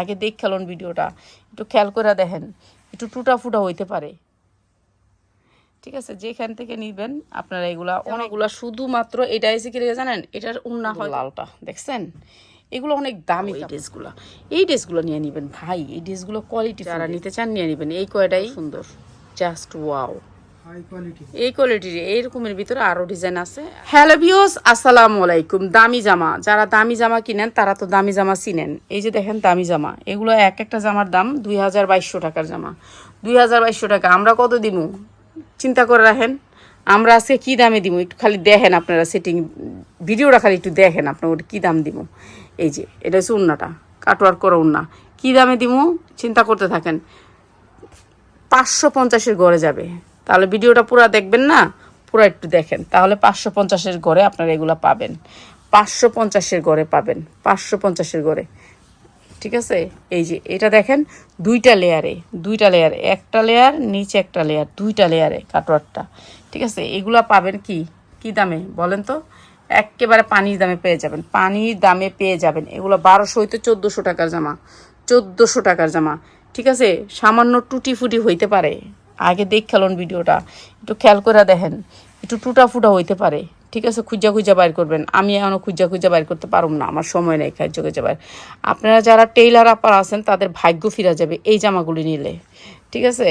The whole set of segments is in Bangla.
আগে দেখ খেলুন ভিডিওটা একটু খেয়াল করে দেখেন একটু টুটা ফুটা হইতে পারে। ঠিক আছে যেখান থেকে নিবেন আপনারা এগুলা অনেকগুলা শুধুমাত্র এটা এসে কি জানেন? এটার উন্না হয় লালটা। দেখছেন? এগুলো অনেক দামি এই ড্রেসগুলো। এই ড্রেসগুলো নিয়ে নিবেন ভাই এই ড্রেসগুলো কোয়ালিটি যারা নিতে চান নিয়ে নিবেন এই কয়টাই? সুন্দর। জাস্ট ওয়াও কোয়ালিটির এইরকমের ভিতরে আরও ডিজাইন আছে। দামি জামা। যারা দামি জামা কিনেন, তারা তো দামি জামা চিনেন। এই যে দেখেন দামি জামা। এগুলো এক একটা জামার দাম দুই হাজার বাইশশো টাকার জামা। দুই হাজার বাইশশো টাকা। আমরা কত দিব চিন্তা করে রাখেন। আমরা আজকে কি দামে দিব একটু খালি দেখেন আপনারা সেটিং ভিডিওটা খালি একটু দেখেন আপনার ওটা কী দাম দিব এই যে, এটা হচ্ছে উন্নাটা। কাটওয়ার করা উন্না। কী দামে দিব চিন্তা করতে থাকেন। পাঁচশো পঞ্চাশের গড়ে যাবে। তাহলে ভিডিওটা পুরো দেখবেন না? পুরো একটু দেখেন। তাহলে পাঁচশো পঞ্চাশের গড়ে আপনারা এগুলো পাবেন। পাঁচশো পঞ্চাশের গড়ে পাবেন। পাঁচশো পঞ্চাশের গড়ে। ঠিক আছে? এই যে, এটা দেখেন, দুইটা লেয়ারে দুইটা লেয়ার একটা লেয়ার নিচে একটা লেয়ার দুইটা লেয়ারে কাটোয়ারটা ঠিক আছে? এগুলা পাবেন কি? কি দামে? বলেন তো। একেবারে পানির দামে পেয়ে যাবেন। পানির দামে পেয়ে যাবেন। এগুলো বারোশো হইতে চোদ্দোশো টাকার জামা। চোদ্দোশো টাকার জামা। ঠিক আছে? সামান্য টুটি ফুটি হইতে পারে। আগে দেখ খেলুন ভিডিওটা। একটু খেয়াল করে দেখেন। একটু টুটা ফুটা হইতে পারে। ঠিক আছে? খুঁজা খুঁজা বাইর করবেন। আমি এখনও খুঁজা খুঁজা বাইর করতে পারব না। আমার সময় নেই খাদ্য খুঁজা বাইর আপনারা যারা টেইলার আপার আছেন, তাদের ভাগ্য ফিরা যাবে এই জামাগুলি নিলে। ঠিক আছে?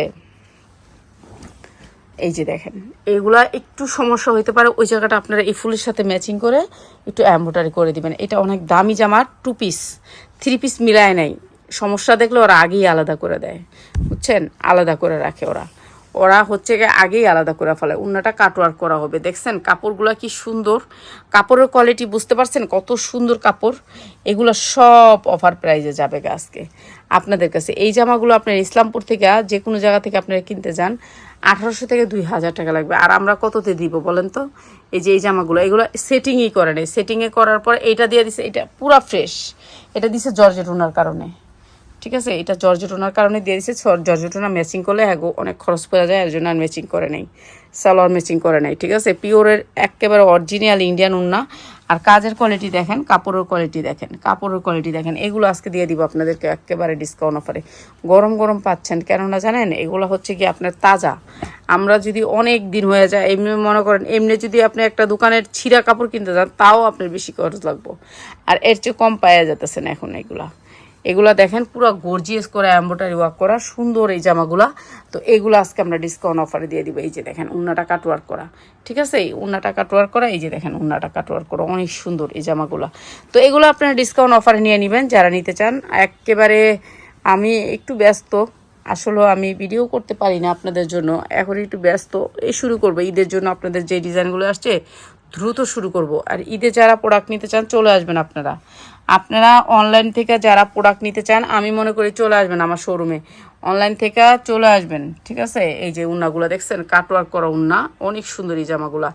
এই যে দেখেন। এগুলা একটু সমস্যা হইতে পারে। ওই জায়গাটা আপনারা এই ফুলের সাথে ম্যাচিং করে একটু এম্ব্রয়ডারি করে দিবেন। এটা অনেক দামি জামার টু পিস থ্রি পিস মিলায় নাই। সমস্যা দেখলে ওরা আগেই আলাদা করে দেয়। বুঝছেন? আলাদা করে রাখে ওরা। ওরা হচ্ছে গিয়ে আগেই আলাদা করে ফেলে। উন্নাটা কাটওয়ার করা হবে। দেখছেন, কাপড়গুলো কি সুন্দর। কাপড়ের কোয়ালিটি বুঝতে পারছেন? কত সুন্দর কাপড়। এগুলো সব অফার প্রাইজে যাবে আজকে। আপনাদের কাছে এই জামাগুলো আপনার ইসলামপুর থেকে, যে কোনো জায়গা থেকে আপনারা কিনতে যান, আঠারোশো থেকে দুই হাজার টাকা লাগবে। আর আমরা কততে দিব বলেন তো? এই যে এই জামাগুলো, এগুলো সেটিংই করে নেই। সেটিংয়ে করার পর এইটা দিয়ে দিছে, এটা পুরা ফ্রেশ এটা দিছে জর্জেট ওনার কারণে। ঠিক আছে, এটা জর্জেটোনার কারণে দিয়ে দিচ্ছে জর্জেটোনা ম্যাচিং করলে হ্যাঁ অনেক খরচ পড়ে যায় এর জন্য আর ম্যাচিং করে নেই, সালোয়ার ম্যাচিং করে নেই, ঠিক আছে? পিওরের একেবারে অরিজিনাল ইন্ডিয়ান উন্না, আর কাজের কোয়ালিটি দেখেন, কাপড়ের কোয়ালিটি দেখেন, কাপড়ের কোয়ালিটি দেখেন, এগুলো আজকে দিয়ে দিব আপনাদেরকে একেবারে ডিসকাউন্ট অফারে গরম গরম পাচ্ছেন, কেননা জানেন, এগুলো হচ্ছে কি আপনার তাজা। আমরা যদি অনেক দিন হয়ে যায়, এমনি মনে করেন, এমনি যদি আপনি একটা দোকানের ছিঁড়া কাপড় কিনতে যান, তাও আপনার বেশি খরচ লাগবো। আর এর চেয়ে কম পাওয়া যেতেছেন এখন এগুলা। এগুলা দেখেন, পুরো গর্জিয়াস করে এম্ব্রয়ডারি ওয়ার্ক করা, সুন্দর এই জামাগুলা। তো এগুলো আজকে আমরা ডিসকাউন্ট অফারে দিয়ে দিব। এই যে দেখেন, উন্নাটা কাটওয়ার্ক করা। ঠিক আছে? এই উন্নাটা কাটওয়ার্ক করা, এই যে দেখেন, উন্নাটা কাটওয়ার্ক করা। অনেক সুন্দর এই জামাগুলা। তো এগুলো আপনারা ডিসকাউন্ট অফারে নিয়ে নেবেন, যারা নিতে চান। একেবারে আমি একটু ব্যস্ত। আসলে আমি ভিডিও করতে পারি না আপনাদের জন্য। এখন একটু ব্যস্ত। এই শুরু করব। ঈদের জন্য আপনাদের যে ডিজাইনগুলো আসছে, দ্রুত শুরু করব। আর ঈদে যারা প্রোডাক্ট নিতে চান, চলে আসবেন আপনারা। আপনারা অনলাইন থেকে যারা প্রোডাক্ট নিতে চান, আমি মনে করি চলে আসবেন আমার শোরুমে অনলাইন থেকে চলে আসবেন, ঠিক আছে? এই যে উন্নাগুলো দেখছেন কাটওয়ার্ক করা উন্না, অনেক সুন্দর এই জামাগুলা।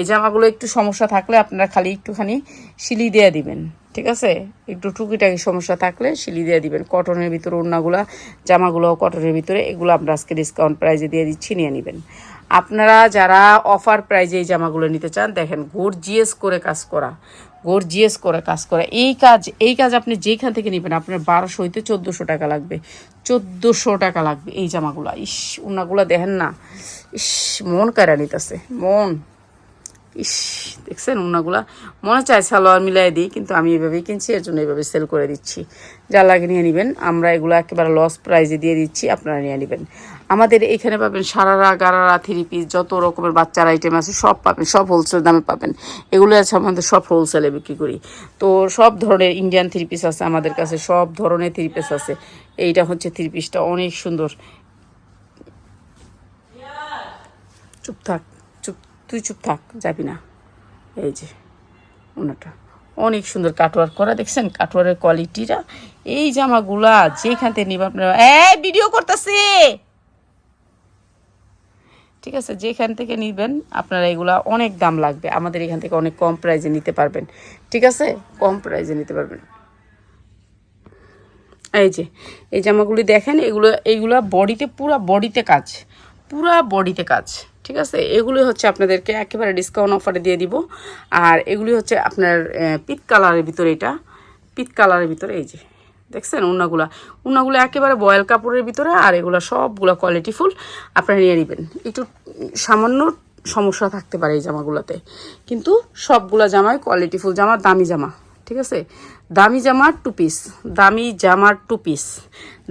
এই জামাগুলো একটু সমস্যা থাকলে আপনারা খালি একটুখানি সিলি দিয়ে দিবেন, ঠিক আছে? একটু টুকিটাকি সমস্যা থাকলে সিলি দিয়ে দিবেন। কটনের ভিতরে উন্নাগুলা জামাগুলো কটনের ভিতরে, এগুলো আমরা আজকে ডিসকাউন্ট প্রাইজে দিয়ে দিচ্ছি, নিয়ে নেবেন। আপনারা যারা অফার প্রাইজে এই জামাগুলো নিতে চান, দেখেন গর্জিয়াস করে কাজ করা। গর্জিয়াস করে কাজ করে। এই কাজ এই কাজ আপনি যেখান থেকে নেবেন, আপনার বারোশো হইতে চোদ্দোশো টাকা লাগবে। চোদ্দোশো টাকা লাগবে এই জামাগুলো। ইস উন্নাগুলো দেখেন না। ইস, মন কারা নিতেছে, মন। ইস, দেখছেন উনাগুলা? মনে চায় সালোয়ার মিলাই দিই, কিন্তু আমি এভাবেই কিনছি, এর জন্য এভাবে সেল করে দিচ্ছি। যা লাগে নিয়ে নেবেন, আমরা এগুলো একেবারে লস প্রাইজে দিয়ে দিচ্ছি, আপনারা নিয়ে নেবেন। আমাদের এখানে পাবেন সারারা, গারারা থ্রি পিস যত রকমের বাচ্চার আইটেম আছে সব পাবেন, সব হোলসেল দামে পাবেন। এগুলো আছে আমাদের সব হোলসেলে বিক্রি করি। তো সব ধরনের ইন্ডিয়ান থ্রি পিস আছে আমাদের কাছে, সব ধরনের থ্রি পিস আছে। এইটা হচ্ছে থ্রি পিসটা অনেক সুন্দর। চুপ থাক, চুপ, তুই চুপ থাক, যাবি না। এই যে, ওনাটা। অনেক সুন্দর কাটওয়ার্ক করা, দেখছেন? কাটওয়ারের কোয়ালিটিটা এই জামাগুলা যেখান থেকে নিব আপনারা এই ভিডিও করতেছে! ঠিক আছে, যেখান থেকে নিবেন আপনারা এগুলা অনেক দাম লাগবে। আমাদের এখান থেকে অনেক কম প্রাইজে নিতে পারবেন। ঠিক আছে? কম প্রাইজে নিতে পারবেন। এই যে, এই জামাগুলি দেখেন, এগুলো, এইগুলো বডিতে, পুরা বডিতে কাজ। পুরা বডিতে কাজ। ঠিক আছে? এগুলি হচ্ছে আপনাদেরকে একেবারে ডিসকাউন্ট অফারে দিয়ে দিব। আর এগুলি হচ্ছে আপনার পিত কালারের ভিতরে এটা। পিত কালারের ভিতরে এই যে। দেখছেন উন্নাগুলা? উন্নাগুলো একেবারে বয়েল কাপড়ের ভিতরে আর এগুলো সবগুলো কোয়ালিটিফুল আপনারা নিয়ে নেবেন। একটু সামান্য সমস্যা থাকতে পারে এই জামাগুলোতে। কিন্তু সবগুলো জামাই কোয়ালিটিফুল জামা দামি জামা। ঠিক আছে? দামি জামার টু পিস দামি জামার টু পিস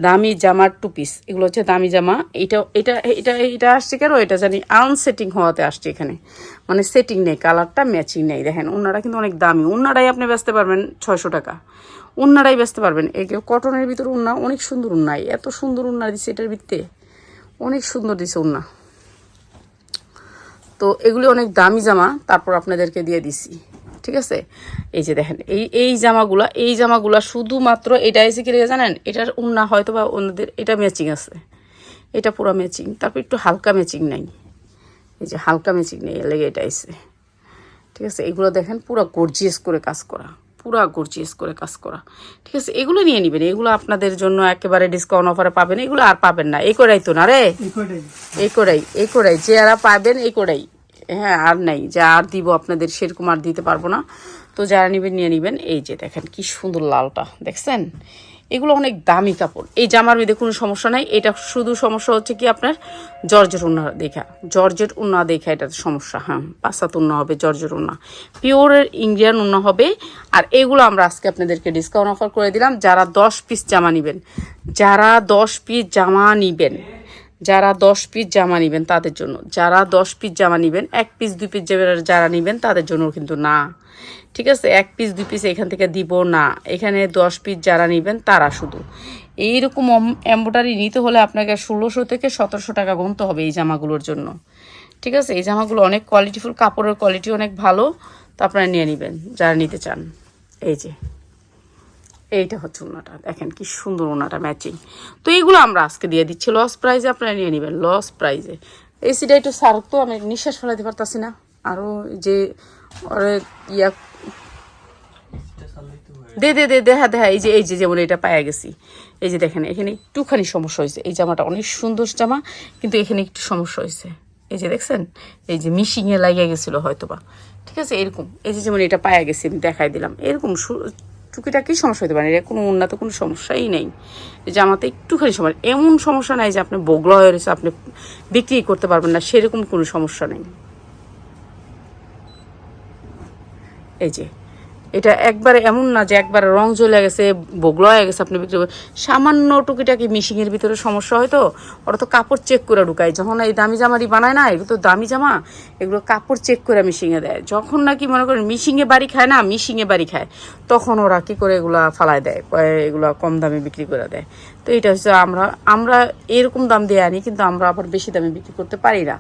দামি জামার টু পিস এগুলো হচ্ছে দামি জামা। এটা এটা এটা এটা আসছে কেন? এটা জানি আনসেটিং হওয়াতে আসছে এখানে। মানে সেটিং নেই কালারটা ম্যাচিং নেই। দেখেন, ওনারা কিন্তু অনেক দামি। ওনারাই আপনি বেচতে পারবেন ছয়শো টাকা। উন্নারাই বেচতে পারবেন। এগুলো কটনের ভিতরে উন্না অনেক সুন্দর উন্নাই এত সুন্দর উন্না দিচ্ছে এটার ভিত্তে। অনেক সুন্দর দিছে উন্না। তো এগুলি অনেক দামি জামা। তারপর আপনাদেরকে দিয়ে দিছি। ঠিক আছে? এই যে দেখেন এই এই জামাগুলা এই জামাগুলা শুধুমাত্র এটা এসে কি রেখে জানেন? এটার উন্না হয়তো বা অন্যদের এটা ম্যাচিং আছে। এটা পুরো ম্যাচিং তারপর একটু হালকা ম্যাচিং নাই। এই যে হালকা ম্যাচিং নেই এর লেগে এটা এসে ঠিক আছে? এগুলো দেখেন পুরো গর্জিয়াস করে কাজ করা। পুরা গর্জিয়াস করে কাজ করা। ঠিক আছে? এগুলো নিয়ে নেবেন। এগুলো আপনাদের জন্য একেবারে ডিসকাউন্ট অফারে পাবেন। এগুলো আর পাবেন না। এই করাই তো না রে? এই করাই এই করাই যে যারা পাবেন এই করাই হ্যাঁ আর নাই। যা আর দিব আপনাদের সেরকম আর দিতে পারব না। তো যারা নেবেন, নিয়ে নেবেন। এই যে দেখেন, কি সুন্দর লালটা, দেখছেন? এগুলো অনেক দামি কাপড়। এই জামার মধ্যে কোনো সমস্যা নাই। এটা শুধু সমস্যা হচ্ছে কি আপনার জর্জেট উন্না দেখা। জর্জেট উন্না দেখা এটাতে সমস্যা হ্যাঁ। পাঁচাত উন্না হবে জর্জেট উন্না পিওরের ইন্ডিয়ান উন্না হবে। আর এগুলো আমরা আজকে আপনাদেরকে ডিসকাউন্ট অফার করে দিলাম। যারা দশ পিস জামা নেবেন, যারা দশ পিস জামা নিবেন যারা দশ পিস জামা নেবেন তাদের জন্য। যারা দশ পিস জামা নেবেন, এক পিস দুই পিস যারা নেবেন তাদের জন্য কিন্তু না। ঠিক আছে? এক পিস দুই পিস এখান থেকে দিব না। এখানে দশ পিস যারা নেবেন তারা শুধু। এইরকম এম্ব্রয়ডারি নিতে হলে আপনাকে ষোলোশো থেকে সতেরোশো টাকা গুনতে হবে এই জামাগুলোর জন্য। ঠিক আছে? এই জামাগুলো অনেক কোয়ালিটিফুল কাপড়ের কোয়ালিটি অনেক ভালো। তো আপনারা নিয়ে নেবেন, যারা নিতে চান। এই যে। এইটা হচ্ছে ওনাটা। দেখেন কি সুন্দর ওনাটা ম্যাচিং তো এইগুলো আমরা আজকে দিয়ে দিচ্ছি। লস প্রাইজে আপনারা নিয়ে নেবেন লস প্রাইজে এই একটু সার তো আমি নিঃশ্বাস ফেলাতে পারতাছি না। আরও যে ইয়া দে দে দে, দেখা দেখা, এই যে এই যে যেমন এটা পায়া গেছি। এই যে দেখেন, এখানে একটুখানি সমস্যা হয়েছে। এই জামাটা অনেক সুন্দর জামা, কিন্তু এখানে একটু সমস্যা হয়েছে। এই যে দেখছেন? এই যে মিশিংয়ে লাগিয়ে গেছিল হয়তো বা ঠিক আছে? এরকম। এই যে যেমন এটা পায়া গেছি, আমি দেখাই দিলাম। এরকম টুকিটাকি সমস্যা হতে পারে এটা কোনো উন্নত কোনো সমস্যাই নেই। যে জামাতে একটুখানি সমস্যা এমন সমস্যা নাই যে আপনি বগলা হয়ে রয়েছে, আপনি বিক্রি করতে পারবেন না, সেরকম কোনো সমস্যা নেই। এই যে এটা একবারে এমন না যে একবারে রং চলে গেছে, বগলা হয়ে গেছে, আপনি বিক্রি। সামান্য টুকিটাকি মিশিংয়ের ভিতরে সমস্যা হয় তো, ওরা তো কাপড় চেক করে ঢুকায়। যখন এই দামি জামারি বানায় না, এগুলো তো দামি জামা, এগুলো কাপড় চেক করে মিশিংয়ে দেয়। যখন নাকি মনে করেন মিশিংয়ে বাড়ি খায় না মিশিংয়ে বাড়ি খায়, তখন ওরা কী করে এগুলা ফালায় দেয় এগুলো কম দামে বিক্রি করে দেয়। তো এটা হচ্ছে আমরা আমরা এরকম দাম দিয়ে আনি, কিন্তু আমরা আবার বেশি দামে বিক্রি করতে পারি না।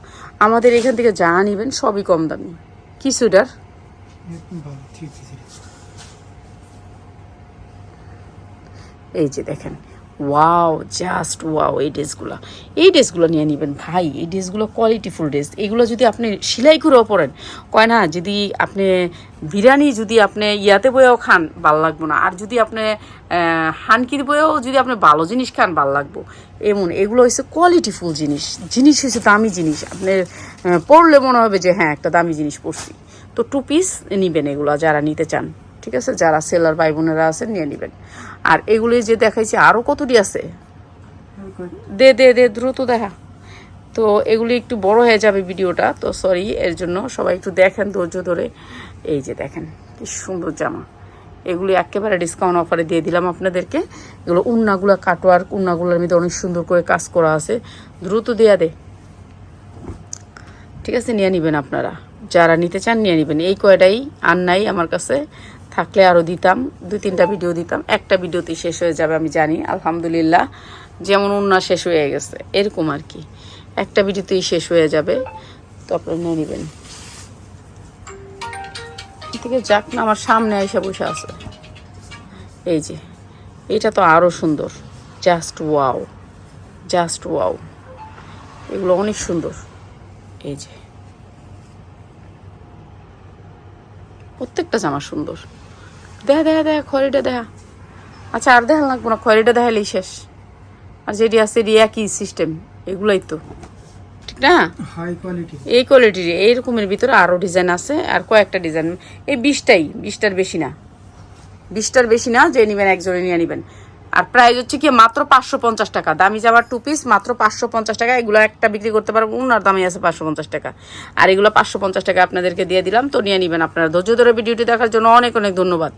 আমাদের এখান থেকে যা নিবেন সবই কম দামি। কি সুইটার এই যে দেখেন, ওয়াও জাস্ট ওয়াও, এই ড্রেসগুলো। এই ড্রেসগুলো নিয়ে নেবেন ভাই, এই ড্রেসগুলো কোয়ালিটিফুল ড্রেস এগুলো যদি আপনি সেলাই করেও পরেন, কয় না, যদি আপনি বিরিয়ানি যদি আপনি ইয়াতে বয়েও খান, ভালো লাগবো না। আর যদি আপনি হানকির বয়েও যদি আপনি ভালো জিনিস খান, ভালো লাগবো। এমন, এগুলো হচ্ছে কোয়ালিটিফুল জিনিস। জিনিস হচ্ছে দামি জিনিস। আপনি পড়লে মনে হবে যে হ্যাঁ একটা দামি জিনিস পরছি। তো টু পিস নিবেন এগুলো, যারা নিতে চান। ঠিক আছে? যারা সেলার ভাই বোনেরা আছেন, নিয়ে নেবেন। আর এগুলি যে দেখাইছি আরও কতটি আছে? দে দে দে, দ্রুত দেখা। তো এগুলি একটু বড় হয়ে যাবে ভিডিওটা, তো সরি এর জন্য সবাই একটু দেখেন, ধৈর্য ধরে। এই যে দেখেন, কি সুন্দর জামা। এগুলি একেবারে ডিসকাউন্ট অফারে দিয়ে দিলাম আপনাদেরকে। এগুলো উন্নাগুলো কাটোয়ার উন্নাগুলোর মধ্যে অনেক সুন্দর করে কাজ করা আছে। দ্রুত দেয়া দে। ঠিক আছে, নিয়ে নেবেন আপনারা। যারা নিতে চান, নিয়ে নেবেন। এই কয়টাই আর নাই আমার কাছে। থাকলে আরও দিতাম, দুই তিনটা ভিডিও দিতাম, একটা ভিডিওতেই শেষ হয়ে যাবে আমি জানি, আলহামদুলিল্লাহ। যেমন উন্না শেষ হয়ে গেছে, এরকম আর কি। একটা ভিডিওতেই শেষ হয়ে যাবে, তো আপনারা নিয়ে নেবেন। থেকে যাক না, আমার সামনে এসে বসে আছে। এই যে, এটা তো আরও সুন্দর। জাস্ট ওয়াও জাস্ট ওয়াও এগুলো অনেক সুন্দর। এই যে, প্রত্যেকটা জামা সুন্দর। দেখা দেখা দেখা খয়রিটা দেখা আচ্ছা আর দেখা লাগবো না খয়রিটা দেখালেই শেষ। আর যেটি আছে এটি একই সিস্টেম এগুলোই তো। ঠিক না? এই কোয়ালিটির এই রকমের ভিতরে আরও ডিজাইন আছে আর কয়েকটা ডিজাইন এই বিশটাই বিশটার বেশি না। বিশটার বেশি না যে নেবেন একজনে নিয়ে নেবেন। আর প্রাইস হচ্ছে কি মাত্র পাঁচশো পঞ্চাশ টাকা। দামি জামার টু পিস মাত্র পাঁচশো পঞ্চাশ টাকা। এগুলো একটা বিক্রি করতে পারব ওনার দামই আছে পাঁচশো পঞ্চাশ টাকা। আর এগুলো পাঁচশো পঞ্চাশ টাকা আপনাদেরকে দিয়ে দিলাম তো নিয়ে নেবেন আপনারা। ধৈর্য ধরে ভিডিওটি দেখার জন্য অনেক অনেক ধন্যবাদ।